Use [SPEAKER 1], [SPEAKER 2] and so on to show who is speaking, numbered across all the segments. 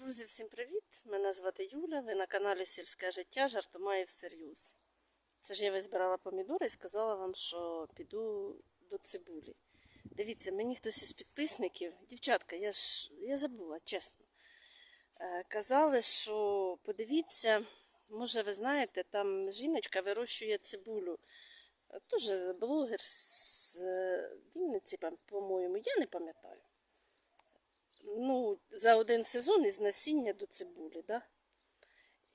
[SPEAKER 1] Друзі, всім привіт! Мене звати Юля. Ви на каналі Сільське життя жартомає всерйоз. Це ж я визбирала помідори і сказала вам, що піду до цибулі. Дивіться, мені хтось із підписників, дівчатка, я ж я забула, чесно. е, Казали, що подивіться, може, ви знаєте, там жіночка вирощує цибулю. Дуже блогер з е, Вінниці, по-моєму, я не пам'ятаю ну, за один сезон із насіння до цибулі, да?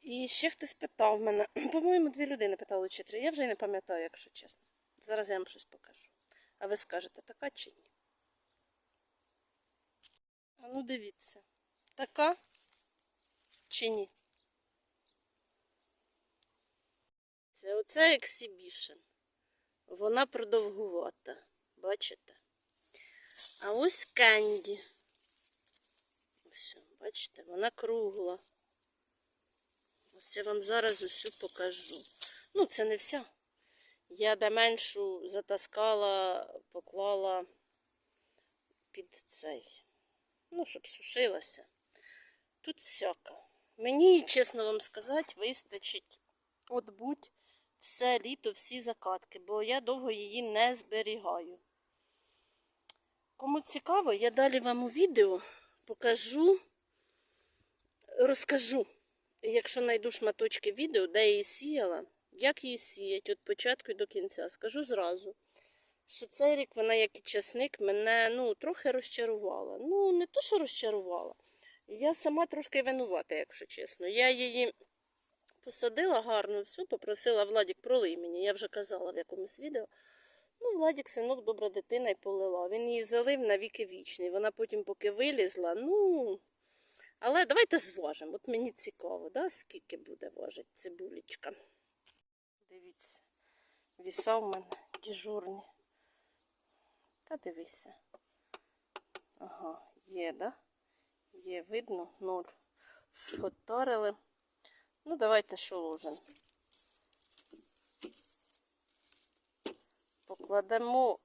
[SPEAKER 1] І ще хтось питав мене, по-моєму, дві людини питали чи три. Я вже й не пам'ятаю, якщо чесно. Зараз я вам щось покажу. А ви скажете, така чи ні? А ну дивіться, така чи ні? Це оце ексібішн. Вона продовгувата. Бачите? А ось кенді. Бачите, вона кругла. Ось я вам зараз усю покажу. Ну, це не вся. Я де меншу затаскала, поклала під цей. Ну, щоб сушилася. Тут всяка. Мені, чесно вам сказати, вистачить от будь все літо, всі закатки, бо я довго її не зберігаю. Кому цікаво, я далі вам у відео покажу, розкажу, якщо знайду шматочки відео, де я її сіяла, як її сіять від початку до кінця. Скажу зразу, що цей рік вона, як і часник, мене ну, трохи розчарувала. Ну, не то, що розчарувала. Я сама трошки винувата, якщо чесно. Я її посадила гарно, все, попросила Владік, пролий мені. Я вже казала в якомусь відео. Ну, Владік, синок, добра дитина і полила. Він її залив на віки вічний. Вона потім, поки вилізла, ну. Але давайте зважимо. От мені цікаво, да? скільки буде важити цибулечка. Дивіться, віса в мене діжурні. Та дивися. Ага, є, да? Є, видно, ноль. Фотарили. Ну, давайте що ложимо. покладемо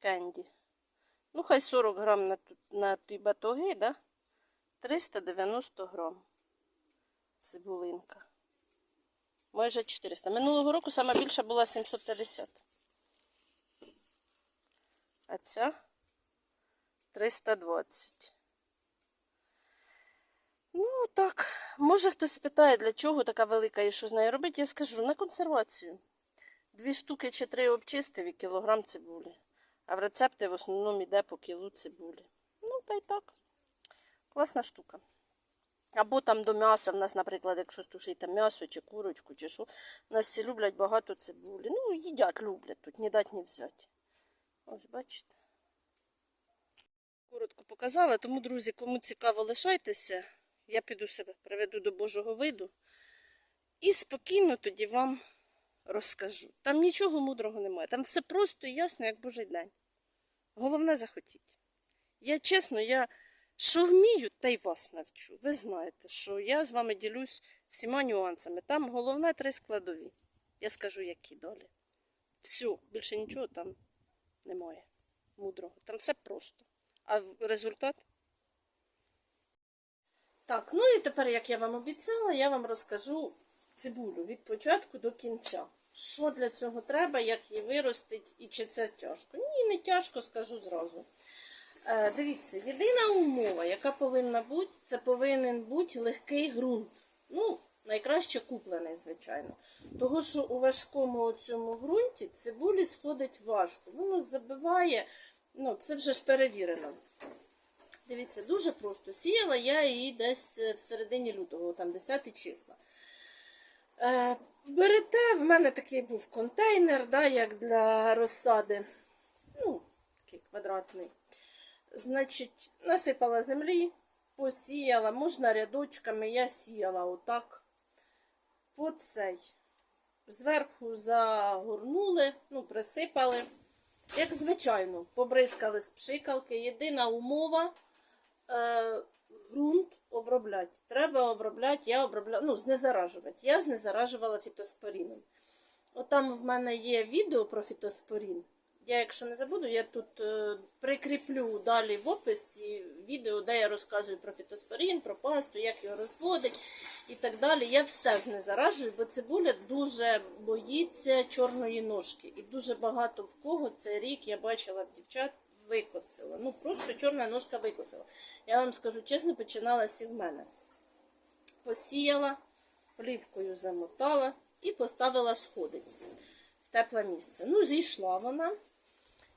[SPEAKER 1] кенді. Ну, хай 40 грам на, на ті батоги, да? 390 грам цибулинка. Майже 400. Минулого року сама більша була 750. А ця 320. Ну, так. Може хтось спитає, для чого така велика і що з нею робити, я скажу, на консервацію. Дві штуки чи три обчистив і кілограм цибулі. А в рецепти в основному йде по кілу цибулі. Ну, та й так. Класна штука. Або там до м'яса, в нас, наприклад, якщо там м'ясо чи курочку, чи що, у нас всі люблять багато цибулі. Ну, їдять, люблять тут, ні дать, ні взяти. Ось, бачите. Коротко показала, тому, друзі, кому цікаво, лишайтеся. Я піду себе приведу до Божого виду. І спокійно тоді вам розкажу. Там нічого мудрого немає. Там все просто і ясно, як Божий день. Головне захотіть. Я чесно, я що вмію, та й вас навчу. Ви знаєте, що я з вами ділюсь всіма нюансами. Там головне три складові. Я скажу, які далі. Все, більше нічого там немає. Мудрого. Там все просто. А результат? Так, ну і тепер, як я вам обіцяла, я вам розкажу цибулю від початку до кінця. Що для цього треба, як її виростить і чи це тяжко? Ні, не тяжко, скажу зразу. Е, дивіться, єдина умова, яка повинна бути, це повинен бути легкий ґрунт. Ну, найкраще куплений, звичайно. Того, що у важкому цьому ґрунті цибулі сходить важко. Воно забиває, ну, це вже ж перевірено. Дивіться, дуже просто. Сіяла я її десь е, в середині лютого, там 10 числа. Берете, в мене такий був контейнер, да, як для розсади. Ну, такий квадратний. Значить, насипала землі, посіяла, можна рядочками, я сіяла отак. По цей. Зверху загорнули, ну, присипали. Як звичайно, побризкали з пшикалки. Єдина умова е, ґрунт обробляти. Треба обробляти, я обробляла, ну, знезаражувати. Я знезаражувала фітоспоріном. От там в мене є відео про фітоспорін. Я, якщо не забуду, я тут е, прикріплю далі в описі відео, де я розказую про фітоспорін, про пасту, як його розводить і так далі. Я все знезаражую, бо цибуля дуже боїться чорної ножки. І дуже багато в кого цей рік я бачила в дівчат викосила. Ну просто чорна ножка викосила. Я вам скажу чесно, починалася в мене. Посіяла, плівкою замотала і поставила сходи в тепле місце. Ну, зійшла вона.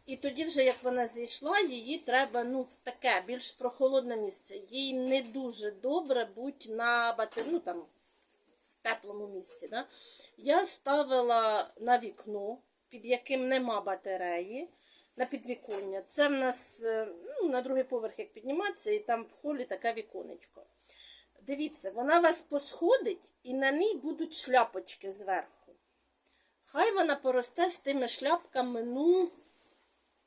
[SPEAKER 1] І тоді, вже як вона зійшла, її треба ну, в таке більш прохолодне місце. Їй не дуже добре бути на бати, ну, там, в теплому місці. Да? Я ставила на вікно, під яким нема батареї, на підвіконня. Це в нас е, ну, на другий поверх як підніматися, і там в холі таке віконечко. Дивіться, вона вас посходить і на ній будуть шляпочки зверху. Хай вона поросте з тими шляпками, ну,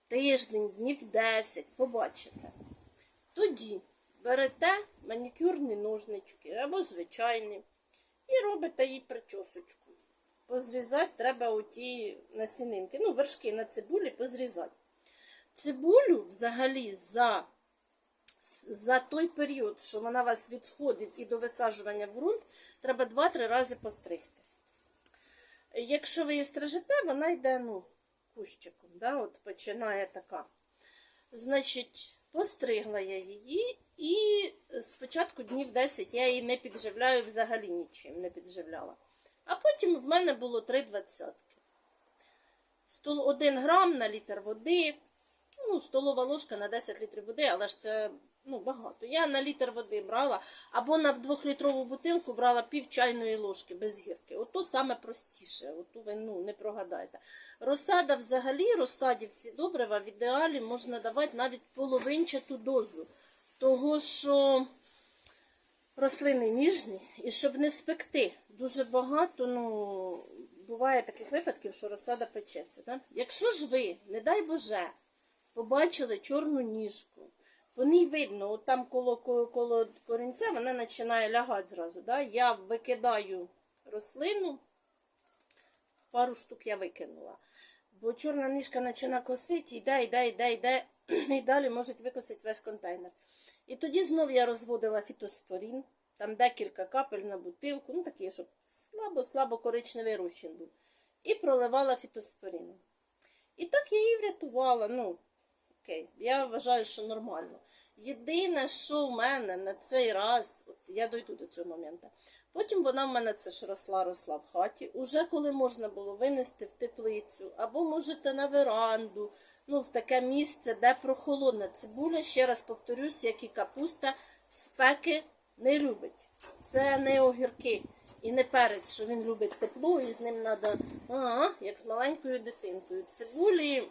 [SPEAKER 1] тиждень, днів 10, побачите. Тоді берете манікюрні ножнички або звичайні і робите їй причосочку. Позрізати треба оті насінинки, ну, вершки на цибулі позрізати. Цибулю взагалі за за той період, що вона вас відсходить і до висаджування в ґрунт, треба 2-3 рази постригти. Якщо ви її стрижете, вона йде ну, кущиком, да, от починає така. Значить, постригла я її, і спочатку днів 10 я її не підживляю взагалі нічим, не підживляла. А потім в мене було 3 двадцятки. 1 грам на літр води, ну, столова ложка на 10 літрів води, але ж це ну, багато. Я на літр води брала, або на двохлітрову бутилку брала пів чайної ложки без гірки. Ото саме простіше, ото ви ну, не прогадаєте. Розсада взагалі, розсаді всі добрива в ідеалі можна давати навіть половинчату дозу. Того, що рослини ніжні, і щоб не спекти. Дуже багато, ну, буває таких випадків, що розсада печеться. Да? Якщо ж ви, не дай Боже, побачили чорну ніжку, по ній видно, от там коло, коло, коло корінця вона починає лягати зразу. Да? Я викидаю рослину, пару штук я викинула. Бо чорна ніжка починає косити, йде, йде, йде, йде, і далі можуть викосити весь контейнер. І тоді знов я розводила фітоспорін, там декілька капель на бутилку, ну такий, щоб слабо-слабо коричневий розчин був. І проливала фітоспоріном. І так я її врятувала. Ну, окей, я вважаю, що нормально. Єдине, що в мене на цей раз, от я дойду до цього моменту. Потім вона в мене це ж росла, росла в хаті. Уже коли можна було винести в теплицю, або можете на веранду, ну, в таке місце, де прохолодна цибуля, ще раз повторюсь, як і капуста, спеки не любить. Це не огірки і не перець, що він любить тепло, і з ним треба, ага, як з маленькою дитинкою. Цибулі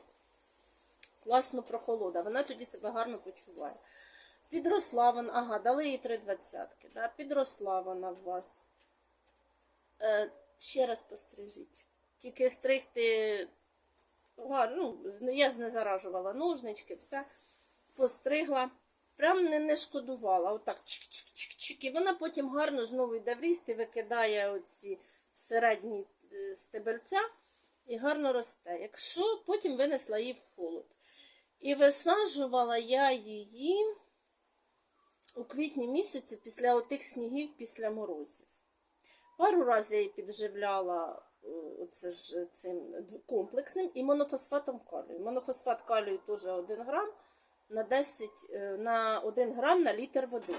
[SPEAKER 1] класно прохолода, вона тоді себе гарно почуває. Підросла вона, ага, дали їй три двадцятки, да? підросла вона в вас. Е, ще раз пострижіть. Тільки стригти, гарно, ну, я знезаражувала ножнички, все, постригла. Прям не, не шкодувала. Отак чик-чик-чик-чик. І вона потім гарно знову йде в ріст і викидає оці середні е, стебельця і гарно росте. Якщо потім винесла її в холод. І висаджувала я її у квітні місяці після отих снігів, після морозів. Пару разів я її підживляла е, оце ж цим комплексним і монофосфатом калію. Монофосфат калію теж 1 грам на 10, е, на 1 грам на літр води.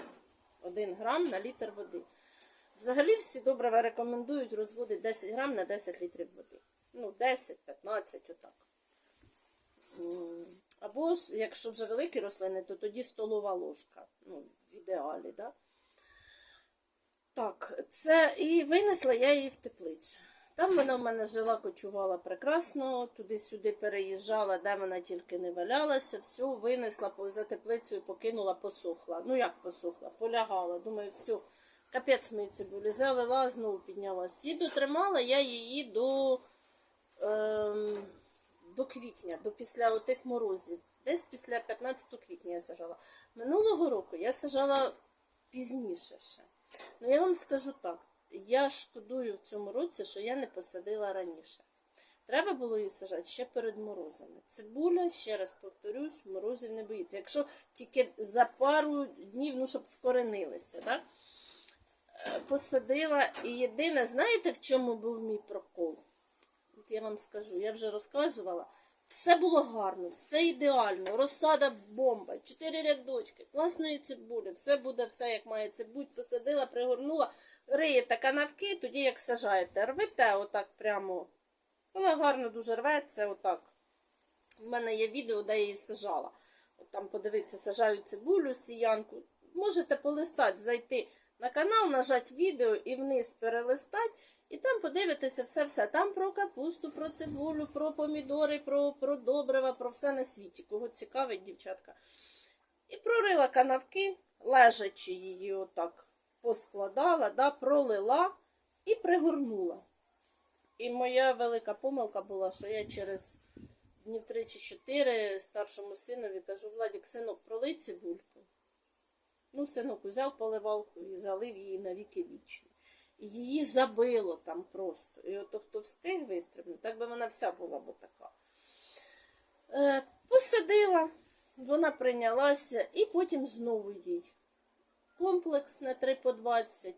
[SPEAKER 1] 1 грам на літр води. Взагалі всі добре рекомендують розводити 10 грам на 10 літрів води. Ну, 10-15, отак. Або, якщо вже великі рослини, то тоді столова ложка. Ну, ідеалі, да? Так, це і винесла я її в теплицю. Там вона в мене жила, кочувала прекрасно, туди-сюди переїжджала, де вона тільки не валялася, все, винесла за теплицею, покинула, посохла. Ну як посохла? Полягала. Думаю, все, капець мої цибулі. Залила, знову піднялась. І дотримала я її до, ем, до квітня, до після отих морозів. Десь після 15 квітня я сажала. Минулого року я сажала пізніше ще. Ну я вам скажу так. Я шкодую в цьому році, що я не посадила раніше. Треба було її сажати ще перед морозами. Цибуля, ще раз повторюсь, морозів не боїться. Якщо тільки за пару днів, ну, щоб вкоренилися, так? Е, Посадила. І єдине, знаєте, в чому був мій прокол? От я вам скажу, я вже розказувала. Все було гарно, все ідеально, розсада бомба, чотири рядочки, класної цибулі, все буде все, як має це бути. Посадила, пригорнула, риєте канавки, тоді як сажаєте, рвете отак прямо. Вона гарно дуже рветься, отак. У мене є відео, де я її сажала. От там подивитися, сажаю цибулю, сіянку. Можете полистати, зайти на канал, нажати відео і вниз перелистати. І там подивитися все-все. Там про капусту, про цибулю, про помідори, про, про добрива, про все на світі. Кого цікавить, дівчатка. І прорила канавки, лежачи її отак поскладала, да, пролила і пригорнула. І моя велика помилка була, що я через днів 3 чи 4 старшому синові кажу, Владік, синок, пролий цибульку. Ну, синок узяв поливалку і залив її на віки вічні. І її забило там просто. І ото хто встиг вистрибнути, так би вона вся була б така. Е, посадила, вона прийнялася, і потім знову їй. Комплекс на 3 по 20.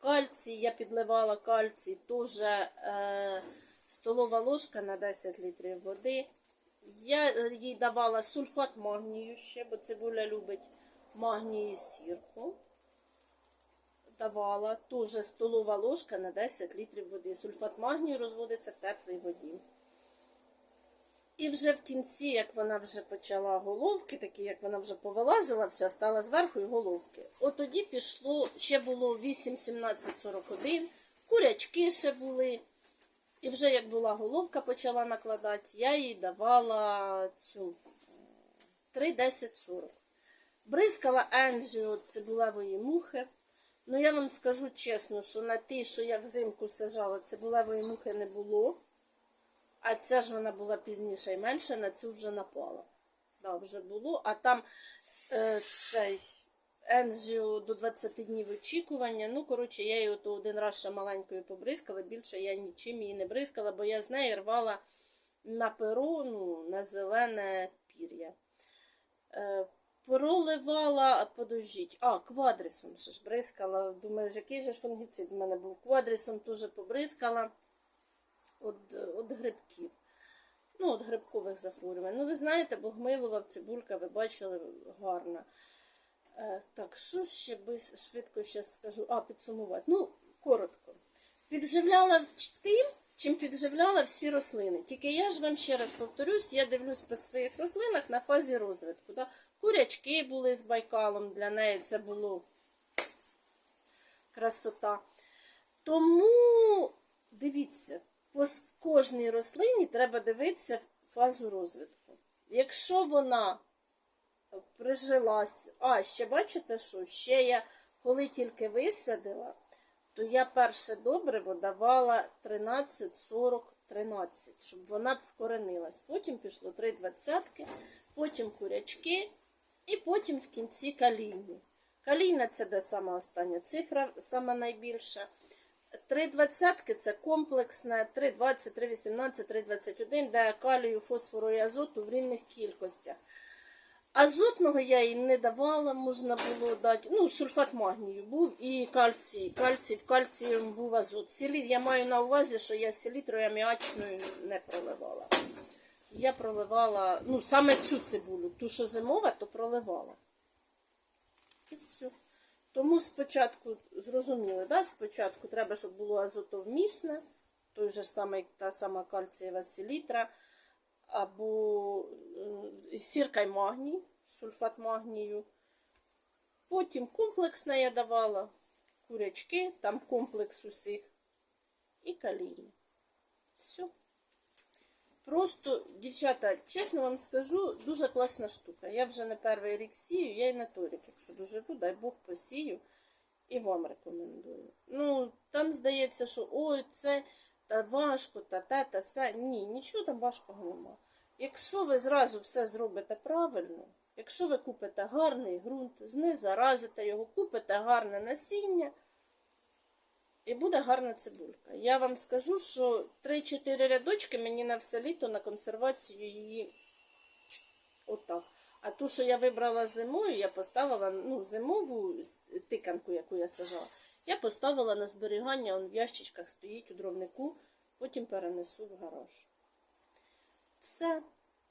[SPEAKER 1] Кальцій, я підливала кальцій, теж е, столова ложка на 10 літрів води. Я е, їй давала сульфат магнію ще, бо цибуля любить магнії сірку. Давала теж столова ложка на 10 літрів води. Сульфат магнію розводиться в теплій воді. І вже в кінці, як вона вже почала головки, такі як вона вже повилазила, вся стала зверху і головки. От тоді пішло, ще було 8, 17, 41, курячки ще були. І вже як була головка, почала накладати, я їй давала цю 3, 10, 40. Бризкала Енджіо цибулевої мухи. Ну, я вам скажу чесно, що на ті, що я взимку сажала, цибулевої мухи не було. А ця ж вона була пізніше і менше, на цю вже напала. Да, вже було. А там е, цей Енджіо до 20 днів очікування. Ну, коротше, я її один раз ще маленькою побризкала, більше я нічим її не бризкала, бо я з неї рвала на перо, ну, на зелене пір'я. Е, проливала, подождіть, а, квадрисом ще ж бризкала. Думаю, який же ж фунгіцид в мене був. Квадрисом теж побризкала від, від грибків. Ну, від грибкових захворювань. Ну, ви знаєте, богмилова цибулька, ви бачили, гарна. Е, так, що ще би швидко ще скажу? А, підсумувати. Ну, коротко. Підживляла тим, чим підживляла всі рослини. Тільки я ж вам ще раз повторюсь, я дивлюсь по своїх рослинах на фазі розвитку. Да? Курячки були з байкалом, для неї це було красота. Тому дивіться, по кожній рослині треба дивитися фазу розвитку. Якщо вона прижилась, а ще бачите, що ще я, коли тільки висадила, то я перше добриво давала 13, 40, 13, щоб вона вкоренилась. Потім пішло 3 двадцятки, потім курячки і потім в кінці калійні. Калійна це де сама остання цифра, сама найбільша. Три двадцятки це комплексне, 3,20, 3,18, 3,21, де калію, фосфору і азоту в рівних кількостях. Азотного я їй не давала, можна було дати. Ну, сульфат магнію був і кальцій. Кальцій в кальції був азот. Селі... Я маю на увазі, що я селітрою аміачною не проливала. Я проливала, ну, саме цю цибулю, ту, що зимова, то проливала. І все. Тому спочатку зрозуміли, да? спочатку треба, щоб було азотовмісне, той же самий, та сама кальцієва селітра, або е, сірка магній, сульфат магнію. Потім комплексне я давала курячки, там комплекс усіх, і калійні. Все. Просто, дівчата, чесно вам скажу, дуже класна штука. Я вже не перший рік сію, я і на той рік, якщо доживу, дай Бог посію і вам рекомендую. Ну, там здається, що ой, це важко, та те, та се. Ні, нічого там важкого нема. Якщо ви зразу все зробите правильно, якщо ви купите гарний ґрунт, знизаразите його, купите гарне насіння, І буде гарна цибулька. Я вам скажу, що 3-4 рядочки мені на все літо на консервацію її отак. А ту, що я вибрала зимою, я поставила ну, зимову тиканку, яку я сажала, я поставила на зберігання, он в ящичках стоїть у дровнику, потім перенесу в гараж. Все.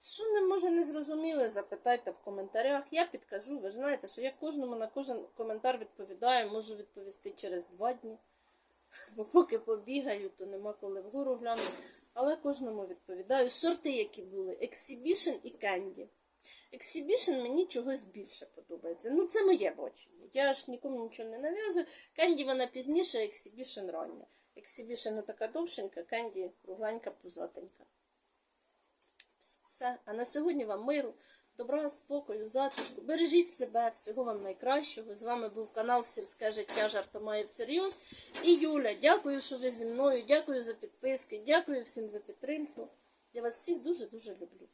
[SPEAKER 1] Що не може не зрозуміли, запитайте в коментарях. Я підкажу. Ви ж знаєте, що я кожному на кожен коментар відповідаю, можу відповісти через два дні. Бо поки побігаю, то нема коли вгору глянути. Але кожному відповідаю. Сорти, які були: Exhibition і Candy. Exhibition мені чогось більше подобається. Ну, це моє бачення. Я ж нікому нічого не нав'язую. Candy вона пізніше, Exhibition рання. Exhibition така довшенька, Candy кругленька, пузатенька. Все. А на сьогодні вам миру, добра, спокою, затишку. Бережіть себе, всього вам найкращого. З вами був канал Сільське життя жартомає всерйоз. І Юля, дякую, що ви зі мною. Дякую за підписки, дякую всім за підтримку. Я вас всіх дуже-дуже люблю.